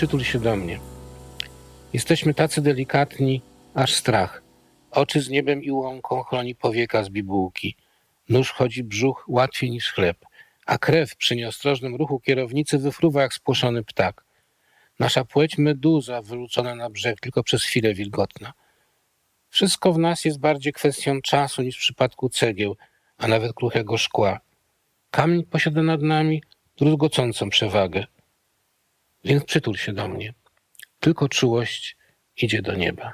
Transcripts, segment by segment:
przytul się do mnie. Jesteśmy tacy delikatni, aż strach. Oczy z niebem i łąką chroni powieka z bibułki. Nóż chodzi brzuch łatwiej niż chleb, a krew przy nieostrożnym ruchu kierownicy wyfruwa jak spłoszony ptak. Nasza płeć meduza wyrzucona na brzeg tylko przez chwilę wilgotna. Wszystko w nas jest bardziej kwestią czasu niż w przypadku cegieł, a nawet kruchego szkła. Kamień posiada nad nami druzgocącą przewagę. Więc przytul się do mnie. Tylko czułość idzie do nieba.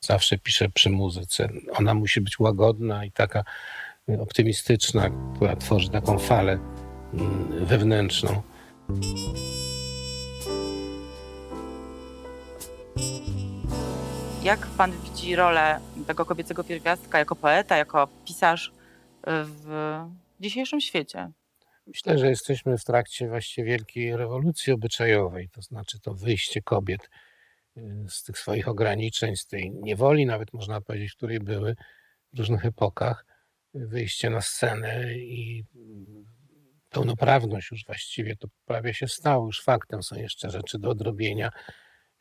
Zawsze piszę przy muzyce. Ona musi być łagodna i taka y, optymistyczna, która tworzy taką falę mm, wewnętrzną. Jak pan widzi rolę tego kobiecego pierwiastka jako poeta, jako pisarz w dzisiejszym świecie? Myślę, że jesteśmy w trakcie właściwie wielkiej rewolucji obyczajowej, to znaczy to wyjście kobiet y, z tych swoich ograniczeń, z tej niewoli, nawet można powiedzieć, w której były w różnych epokach, y, wyjście na scenę i mm, pełnoprawność już właściwie to prawie się stało, już faktem są jeszcze rzeczy do odrobienia,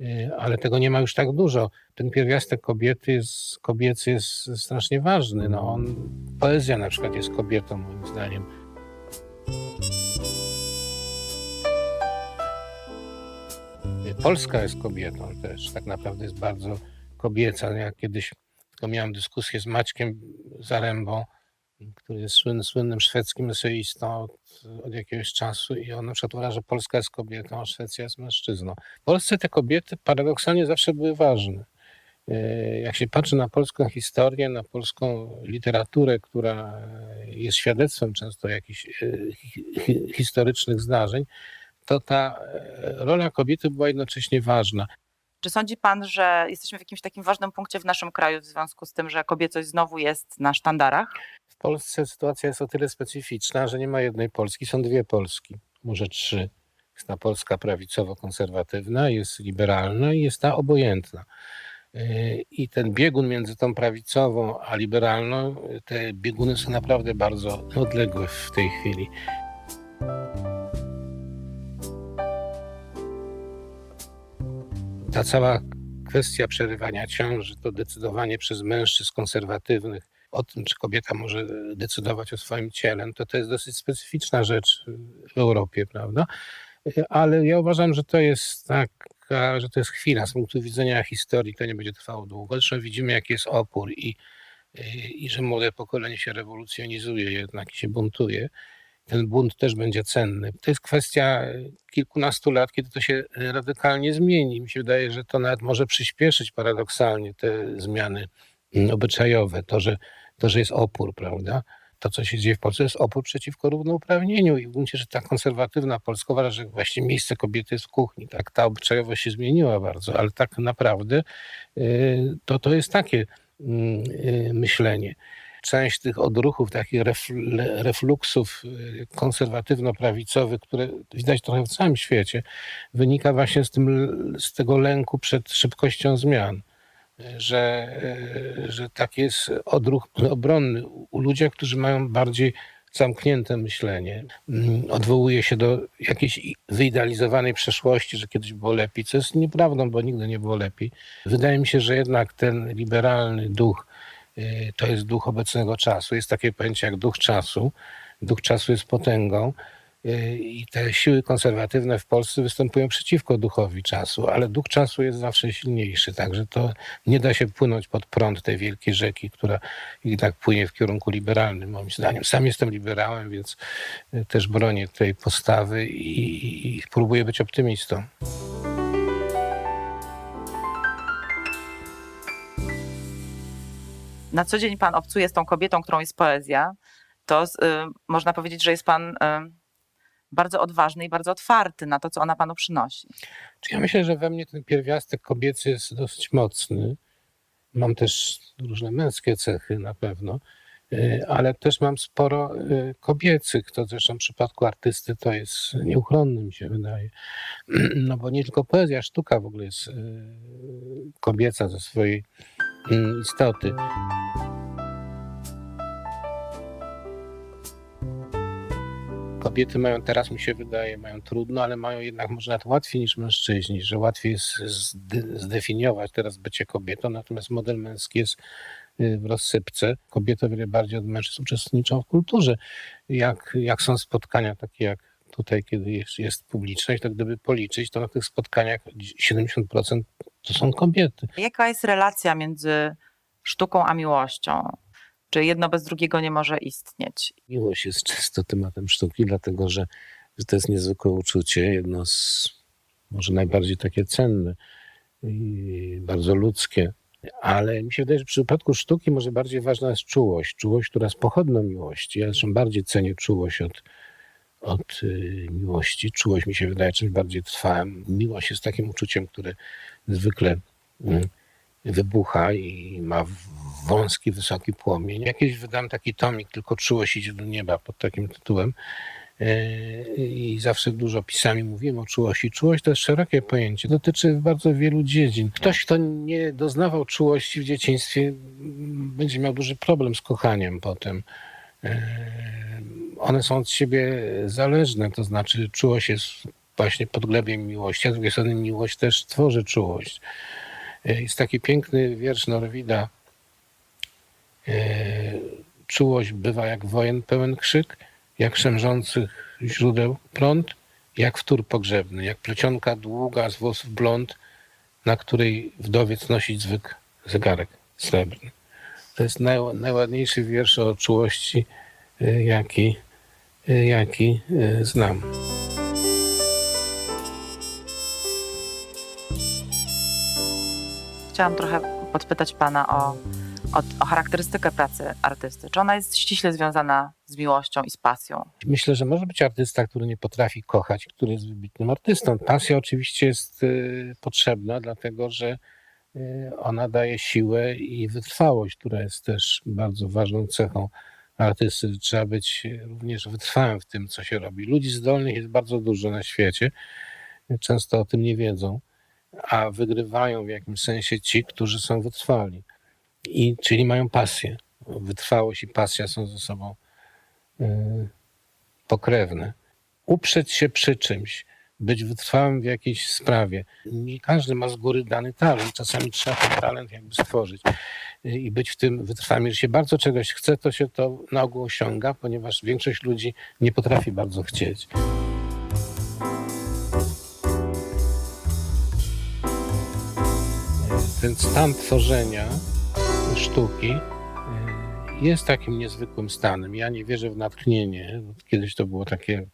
y, ale tego nie ma już tak dużo. Ten pierwiastek kobiety jest, kobiecy jest strasznie ważny. No on, poezja na przykład jest kobietą moim zdaniem. Polska jest kobietą też, tak naprawdę jest bardzo kobieca. Ja kiedyś tylko miałem dyskusję z Maćkiem Zarębą, który jest słynny, słynnym szwedzkim eseistą od, od jakiegoś czasu i on na przykład uważa, że Polska jest kobietą, a Szwecja jest mężczyzną. W Polsce te kobiety paradoksalnie zawsze były ważne. E, Jak się patrzy na polską historię, na polską literaturę, która jest świadectwem często jakichś e, hi- hi- historycznych zdarzeń, to ta e, rola kobiety była jednocześnie ważna. Czy sądzi pan, że jesteśmy w jakimś takim ważnym punkcie w naszym kraju w związku z tym, że kobiecość znowu jest na sztandarach? W Polsce sytuacja jest o tyle specyficzna, że nie ma jednej Polski, są dwie Polski, może trzy. Jest ta Polska prawicowo-konserwatywna, jest liberalna i jest ta obojętna. Yy, I ten biegun między tą prawicową a liberalną, te bieguny są naprawdę bardzo odległe w tej chwili. Ta cała kwestia przerywania ciąży, to decydowanie przez mężczyzn konserwatywnych o tym, czy kobieta może decydować o swoim ciele, no to to jest dosyć specyficzna rzecz w Europie, prawda? Ale ja uważam, że to jest taka, że to jest chwila. Z punktu widzenia historii to nie będzie trwało długo. Zresztą widzimy, jaki jest opór i, i że młode pokolenie się rewolucjonizuje jednak i się buntuje. Ten bunt też będzie cenny. To jest kwestia kilkunastu lat, kiedy to się radykalnie zmieni. Mi się wydaje, że to nawet może przyspieszyć paradoksalnie te zmiany mm, obyczajowe. To, że, to, że jest opór, prawda? To, co się dzieje w Polsce, jest opór przeciwko równouprawnieniu. I w gruncie, że ta konserwatywna Polska uważa, że właśnie miejsce kobiety jest w kuchni. Tak, ta obyczajowość się zmieniła bardzo, ale tak naprawdę y, to, to jest takie mm, y, myślenie część tych odruchów, takich refluksów y, konserwatywno-prawicowych, które widać trochę w całym świecie, wynika właśnie z, tym, z tego lęku przed szybkością zmian. Że, y, że tak jest odruch obronny u ludzi, którzy mają bardziej zamknięte myślenie. Mm, Odwołuje się do jakiejś wyidealizowanej przeszłości, że kiedyś było lepiej, co jest nieprawdą, bo nigdy nie było lepiej. Wydaje mi się, że jednak ten liberalny duch, y, to jest duch obecnego czasu. Jest takie pojęcie jak duch czasu. Duch czasu jest potęgą i te siły konserwatywne w Polsce występują przeciwko duchowi czasu, ale duch czasu jest zawsze silniejszy, także to nie da się płynąć pod prąd tej wielkiej rzeki, która i tak płynie w kierunku liberalnym, moim zdaniem. Sam jestem liberałem, więc y, też bronię tej postawy i, i, próbuję być optymistą. Na co dzień pan obcuje z tą kobietą, którą jest poezja, to y, można powiedzieć, że jest pan y, bardzo odważny i bardzo otwarty na to, co ona panu przynosi. Ja myślę, że we mnie ten pierwiastek kobiecy jest dosyć mocny. Mam też różne męskie cechy na pewno, y, ale też mam sporo y, kobiecych. To zresztą w przypadku artysty to jest nieuchronne, mi się wydaje. No bo nie tylko poezja, sztuka w ogóle jest y, kobieca ze swojej mm, istoty. Kobiety mają teraz, mi się wydaje, mają trudno, ale mają jednak może nawet łatwiej niż mężczyźni, że łatwiej jest zde- zdefiniować teraz bycie kobietą, natomiast model męski jest y, w rozsypce. Kobiety o wiele bardziej od mężczyzn uczestniczą w kulturze. Jak, jak są spotkania takie jak tutaj, kiedy jest, jest publiczność, to gdyby policzyć, to na tych spotkaniach 70% to są kobiety. Jaka jest relacja między sztuką a miłością? Czy jedno bez drugiego nie może istnieć? Miłość jest często tematem sztuki, dlatego że, to jest niezwykłe uczucie, jedno z może najbardziej takie cenne i bardzo ludzkie. Ale mi się wydaje, że w przypadku sztuki może bardziej ważna jest czułość. Czułość, która jest pochodną miłości. Ja zresztą bardziej cenię czułość od, od y, miłości. Czułość mi się wydaje czymś bardziej trwałym. Miłość jest takim uczuciem, które zwykle y, wybucha i ma wąski, wysoki płomień. Jakieś wydam taki tomik, tylko czułość idzie do nieba pod takim tytułem. Yy, I zawsze dużo pisami mówimy o czułości. Czułość to jest szerokie pojęcie, dotyczy bardzo wielu dziedzin. Ktoś, kto nie doznawał czułości w dzieciństwie, będzie miał duży problem z kochaniem potem. Yy, One są od siebie zależne, to znaczy czułość jest właśnie podglebiem miłości, a z drugiej strony miłość też tworzy czułość. Yy, Jest taki piękny wiersz Norwida. Yy, Czułość bywa jak wojen pełen krzyk, jak szemrzących źródeł prąd, jak wtór pogrzebny, jak plecionka długa z włosów blond, na której wdowiec nosić zwykł zegarek srebrny. To jest naj, najładniejszy wiersz o czułości, y, jaki, jaki znam. Chciałam trochę podpytać pana o, o, o charakterystykę pracy artysty. Czy ona jest ściśle związana z miłością i z pasją? Myślę, że może być artysta, który nie potrafi kochać, który jest wybitnym artystą. Pasja oczywiście jest y, potrzebna, dlatego że y, ona daje siłę i wytrwałość, która jest też bardzo ważną cechą artysty. Trzeba być również wytrwałym w tym, co się robi. Ludzi zdolnych jest bardzo dużo na świecie, często o tym nie wiedzą, a wygrywają w jakimś sensie ci, którzy są wytrwali, i, czyli mają pasję. Wytrwałość i pasja są ze sobą y, pokrewne. Uprzeć się przy czymś, być wytrwałym w jakiejś sprawie. Nie każdy ma z góry dany talent. Czasami trzeba ten talent jakby stworzyć y, i być w tym wytrwałym. Jeżeli się bardzo czegoś chce, to się to na ogół osiąga, ponieważ większość ludzi nie potrafi bardzo chcieć. Ten stan tworzenia sztuki y, jest takim niezwykłym stanem. Ja nie wierzę w natchnienie. Kiedyś to było takie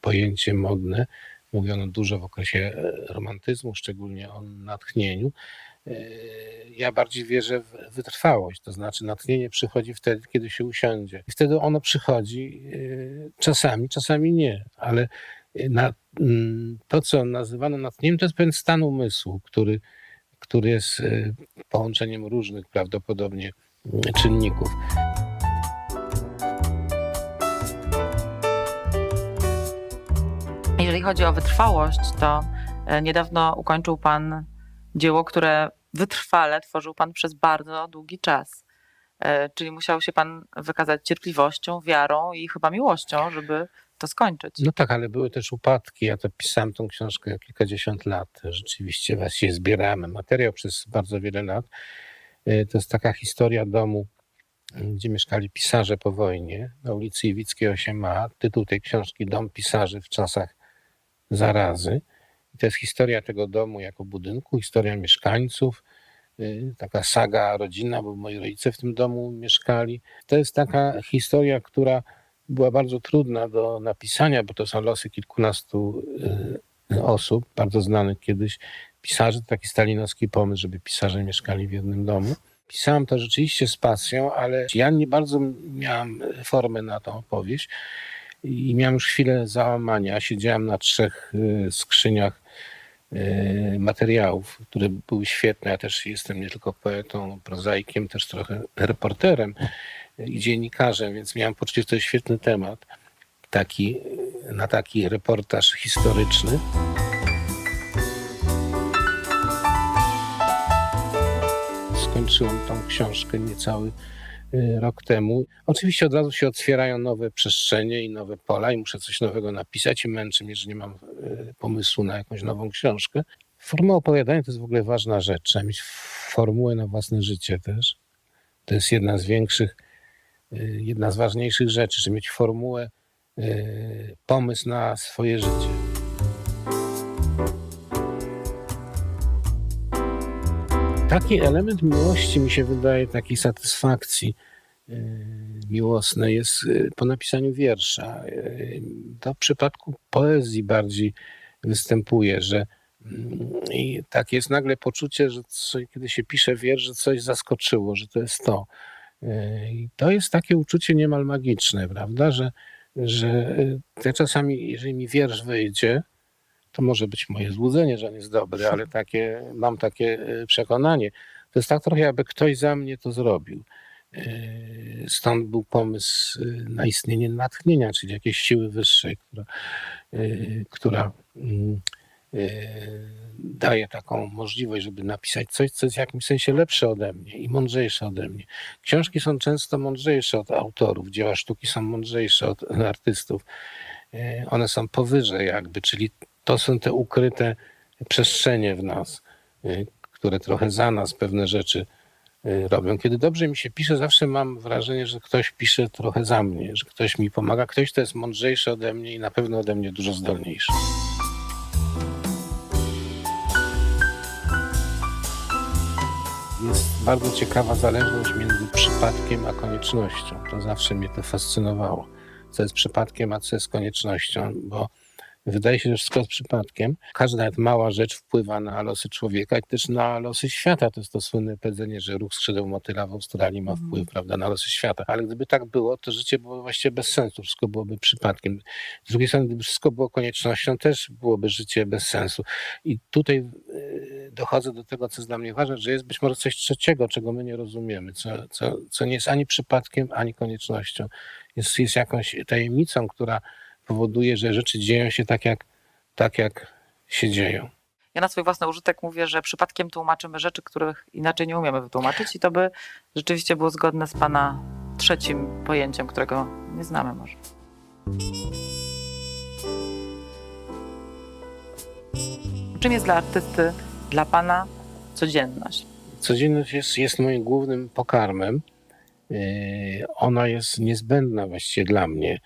pojęcie modne. Mówiono dużo w okresie e, romantyzmu, szczególnie o natchnieniu. E, Ja bardziej wierzę w wytrwałość, to znaczy natchnienie przychodzi wtedy, kiedy się usiądzie. I wtedy ono przychodzi e, czasami, czasami nie, ale na, mm, to, co nazywano natchnieniem, to jest pewien stan umysłu, który, który jest e, połączeniem różnych prawdopodobnie mm, czynników. Jeżeli chodzi o wytrwałość, to e, niedawno ukończył pan dzieło, które wytrwale tworzył pan przez bardzo długi czas. E, Czyli musiał się pan wykazać cierpliwością, wiarą i chyba miłością, żeby to skończyć. No tak, ale były też upadki. Ja to pisałem tą książkę kilkadziesiąt lat. Rzeczywiście właściwie zbierałem materiał przez bardzo wiele lat. Y, To jest taka historia domu, gdzie mieszkali pisarze po wojnie na ulicy Iwickiej 8a. Tytuł tej książki Dom pisarzy w czasach zarazy. I to jest historia tego domu jako budynku, historia mieszkańców, y, taka saga rodzinna, bo moi rodzice w tym domu mieszkali. To jest taka historia, która była bardzo trudna do napisania, bo to są losy kilkunastu y, osób, bardzo znanych kiedyś pisarzy. Taki stalinowski pomysł, żeby pisarze mieszkali w jednym domu. Pisałem to rzeczywiście z pasją, ale ja nie bardzo miałem formę na tą opowieść i miałem już chwilę załamania. Siedziałem na trzech y, skrzyniach y, materiałów, które były świetne. Ja też jestem nie tylko poetą, prozaikiem, też trochę reporterem i dziennikarzem, więc miałem poczucie, że to jest świetny temat taki, na taki reportaż historyczny. Skończyłem tą książkę niecały y, rok temu. Oczywiście od razu się otwierają nowe przestrzenie i nowe pola i muszę coś nowego napisać i męczy mnie, że nie mam y, pomysłu na jakąś nową książkę. Formuła opowiadania to jest w ogóle ważna rzecz. Trzeba mieć formułę na własne życie też. To jest jedna z większych, jedna z ważniejszych rzeczy, żeby mieć formułę, y, pomysł na swoje życie. Taki element miłości mi się wydaje, takiej satysfakcji y, miłosnej jest y, po napisaniu wiersza. To w przypadku poezji bardziej występuje, że mm, i tak jest nagle poczucie, że co, kiedy się pisze wiersz, że coś zaskoczyło, że to jest to. Y, I to jest takie uczucie niemal magiczne, prawda, że, że y, ja czasami, jeżeli mi wiersz wyjdzie, to może być moje złudzenie, że on jest dobry, ale takie, mam takie y, przekonanie. To jest tak trochę, jakby ktoś za mnie to zrobił. Y, Stąd był pomysł y, na istnienie natchnienia, czyli jakiejś siły wyższej, która, która mm, daje taką możliwość, żeby napisać coś, co jest w jakimś sensie lepsze ode mnie i mądrzejsze ode mnie. Książki są często mądrzejsze od autorów, dzieła sztuki są mądrzejsze od artystów. Y, One są powyżej jakby, czyli to są te ukryte przestrzenie w nas, y, które trochę za nas pewne rzeczy y, robią. Kiedy dobrze mi się pisze, zawsze mam wrażenie, że ktoś pisze trochę za mnie, że ktoś mi pomaga, ktoś, kto jest mądrzejszy ode mnie i na pewno ode mnie dużo zdolniejszy. Bardzo ciekawa zależność między przypadkiem a koniecznością. To zawsze mnie to fascynowało. Co jest przypadkiem, a co jest koniecznością, bo wydaje się, że wszystko jest przypadkiem. Każda nawet mała rzecz wpływa na losy człowieka i też na losy świata. To jest to słynne powiedzenie, że ruch skrzydeł motyla w Australii ma wpływ prawda, na losy świata. Ale gdyby tak było, to życie było właściwie bez sensu. Wszystko byłoby przypadkiem. Z drugiej strony, gdyby wszystko było koniecznością, też byłoby życie bez sensu. I tutaj y, dochodzę do tego, co jest dla mnie ważne, że jest być może coś trzeciego, czego my nie rozumiemy, co, co, co nie jest ani przypadkiem, ani koniecznością. Jest, jest jakąś tajemnicą, która powoduje, że rzeczy dzieją się tak jak, tak, jak się dzieją. Ja na swój własny użytek mówię, że przypadkiem tłumaczymy rzeczy, których inaczej nie umiemy wytłumaczyć i to by rzeczywiście było zgodne z Pana trzecim pojęciem, którego nie znamy może. Czym jest dla artysty, dla Pana codzienność? Codzienność jest, jest moim głównym pokarmem. Yy, Ona jest niezbędna właściwie dla mnie,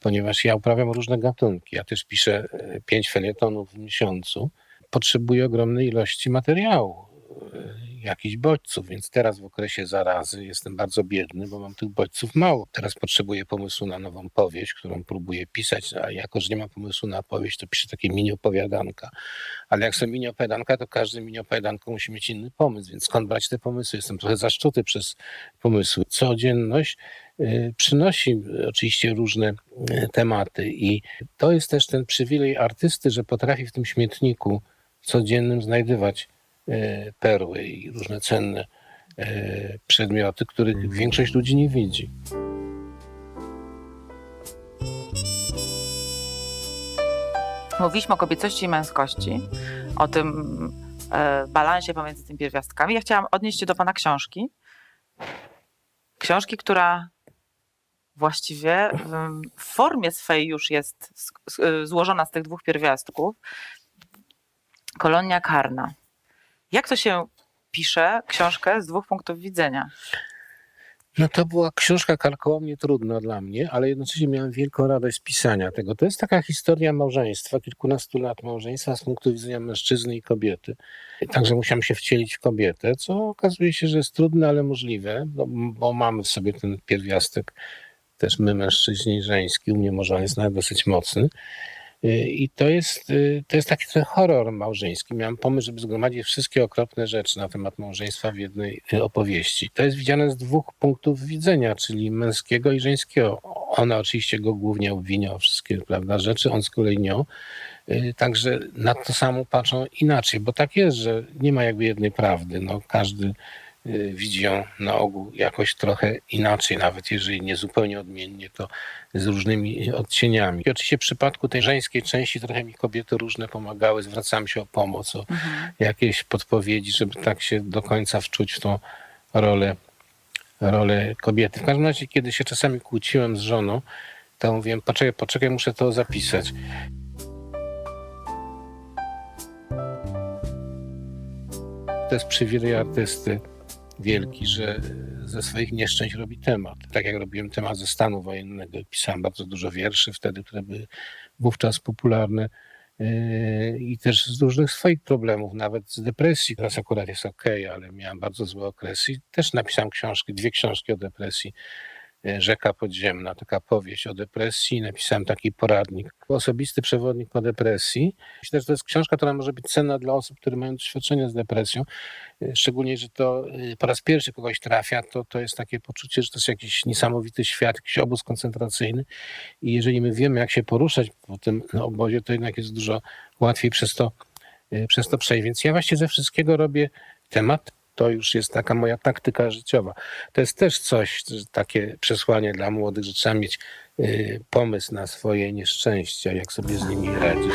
ponieważ ja uprawiam różne gatunki. Ja też piszę yy, pięć felietonów w miesiącu. Potrzebuję ogromnej ilości materiału, jakichś bodźców, więc teraz w okresie zarazy jestem bardzo biedny, bo mam tych bodźców mało. Teraz potrzebuję pomysłu na nową powieść, którą próbuję pisać, a jako, że nie mam pomysłu na powieść, to piszę takie mini opowiadanka. Ale jak są mini opowiadanka, to każdy mini opowiadanko musi mieć inny pomysł, więc skąd brać te pomysły? Jestem trochę zaszczuty przez pomysły. Codzienność y, przynosi oczywiście różne y, tematy i to jest też ten przywilej artysty, że potrafi w tym śmietniku codziennym znajdywać perły i różne cenne y, przedmioty, których większość ludzi nie widzi. Mówiliśmy o kobiecości i męskości, o tym e, balansie pomiędzy tymi pierwiastkami. Ja chciałam odnieść się do Pana książki. Książki, która właściwie w- formie swej już jest e, złożona z tych dwóch pierwiastków. Kolonia karna. Jak to się pisze książkę z dwóch punktów widzenia? No to była książka karkołomnie trudna dla mnie, ale jednocześnie miałem wielką radość z pisania tego. To jest taka historia małżeństwa, kilkunastu lat małżeństwa z punktu widzenia mężczyzny i kobiety. Także musiałem się wcielić w kobietę, co okazuje się, że jest trudne, ale możliwe, no, bo mamy w sobie ten pierwiastek też my mężczyźni żeński, u mnie może on jest nawet dosyć mocny. Y, I to jest, y, to jest taki horror małżeński. Miałem pomysł, żeby zgromadzić wszystkie okropne rzeczy na temat małżeństwa w jednej y, opowieści. To jest widziane z dwóch punktów widzenia, czyli męskiego i żeńskiego. Ona oczywiście go głównie obwinia o wszystkie prawda, rzeczy, on z kolei nią. Także na to samo patrzą inaczej, bo tak jest, że nie ma jakby jednej prawdy. No, każdy widzi ją na ogół jakoś trochę inaczej, nawet jeżeli nie zupełnie odmiennie, to z różnymi odcieniami. I oczywiście w przypadku tej żeńskiej części trochę mi kobiety różne pomagały, zwracałem się o pomoc, o jakieś podpowiedzi, żeby tak się do końca wczuć w tą rolę rolę kobiety. W każdym razie, kiedy się czasami kłóciłem z żoną, to mówiłem, poczekaj, poczekaj, muszę to zapisać. To jest przywilej artysty wielki, że ze swoich nieszczęść robi temat. Tak jak robiłem temat ze stanu wojennego, pisałem bardzo dużo wierszy wtedy, które były wówczas popularne yy, i też z różnych swoich problemów, nawet z depresji. Teraz akurat jest ok, ale miałem bardzo złe okresy też napisałem książki, dwie książki o depresji. Yy, Rzeka Podziemna, taka powieść o depresji. Napisałem taki poradnik, osobisty przewodnik po depresji. Myślę, że to jest książka, która może być cenna dla osób, które mają doświadczenie z depresją. Yy, Szczególnie, że to yy, po raz pierwszy kogoś trafia, to, to jest takie poczucie, że to jest jakiś niesamowity świat, jakiś obóz koncentracyjny. I jeżeli my wiemy, jak się poruszać po tym obozie, to jednak jest dużo łatwiej przez to, przez to przejść. Więc ja właśnie ze wszystkiego robię temat. To już jest taka moja taktyka życiowa. To jest też coś, takie przesłanie dla młodych, że trzeba mieć yy, pomysł na swoje nieszczęścia, jak sobie z nimi radzić.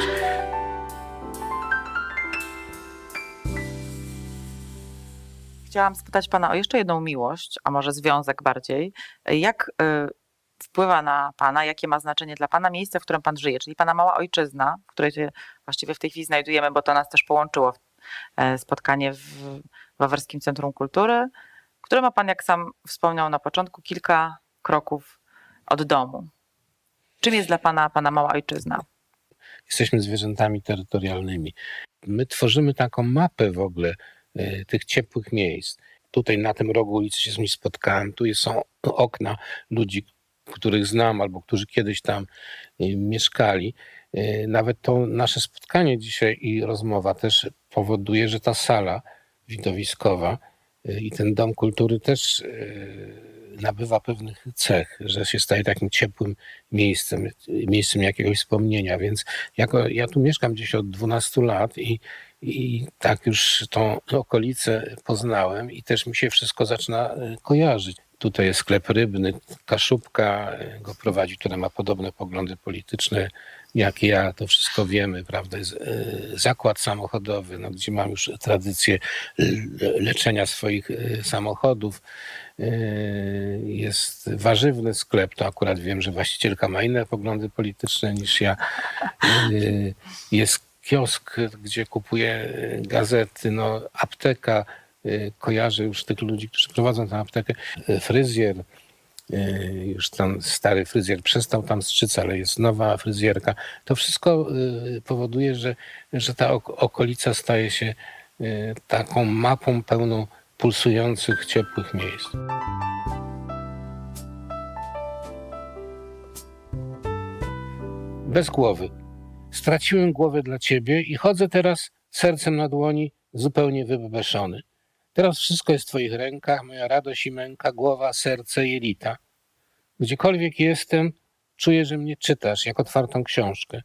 Chciałam spytać pana o jeszcze jedną miłość, a może związek bardziej. Jak y, wpływa na pana, jakie ma znaczenie dla pana miejsce, w którym pan żyje, czyli pana mała ojczyzna, w której się właściwie w tej chwili znajdujemy, bo to nas też połączyło e, spotkanie w Wawerskim Centrum Kultury, które ma pan, jak sam wspomniał na początku, kilka kroków od domu. Czym jest dla pana pana mała ojczyzna? jesteśmy zwierzętami terytorialnymi. My tworzymy taką mapę w ogóle e, tych ciepłych miejsc. Tutaj na tym rogu ulicy się z nimi spotkałem. Tu są okna ludzi, których znam albo którzy kiedyś tam e, mieszkali. E, Nawet to nasze spotkanie dzisiaj i rozmowa też powoduje, że ta sala widowiskowa e, i ten dom kultury też e, nabywa pewnych cech, że się staje takim ciepłym miejscem, miejscem jakiegoś wspomnienia. Więc jako, ja tu mieszkam gdzieś od 12 lat i, i tak już tą okolicę poznałem i też mi się wszystko zaczyna e, kojarzyć. Tutaj jest sklep rybny, Kaszubka go prowadzi, która ma podobne poglądy polityczne jak ja, to wszystko wiemy, prawda? Jest e, zakład samochodowy, no, gdzie mam już tradycję l- leczenia swoich e, samochodów. E, Jest warzywny sklep, to akurat wiem, że właścicielka ma inne poglądy polityczne niż ja. E, Jest kiosk, gdzie kupuję e, gazety, no, apteka, e, kojarzę już tych ludzi, którzy prowadzą tę aptekę, E, fryzjer, e, już tam stary fryzjer przestał tam strzyc, ale jest nowa fryzjerka. To wszystko e, powoduje, że, że ta ok- okolica staje się e, taką mapą pełną pulsujących, ciepłych miejsc. Bez głowy. Straciłem głowę dla ciebie i chodzę teraz sercem na dłoni, zupełnie wybebeszony. Teraz wszystko jest w twoich rękach, moja radość i męka, głowa, serce, jelita. Gdziekolwiek jestem, czuję, że mnie czytasz jak otwartą książkę.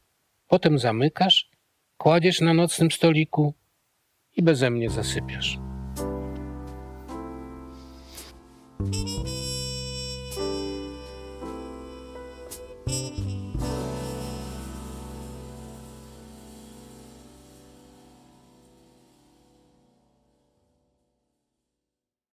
Potem zamykasz, kładziesz na nocnym stoliku i beze mnie zasypiasz.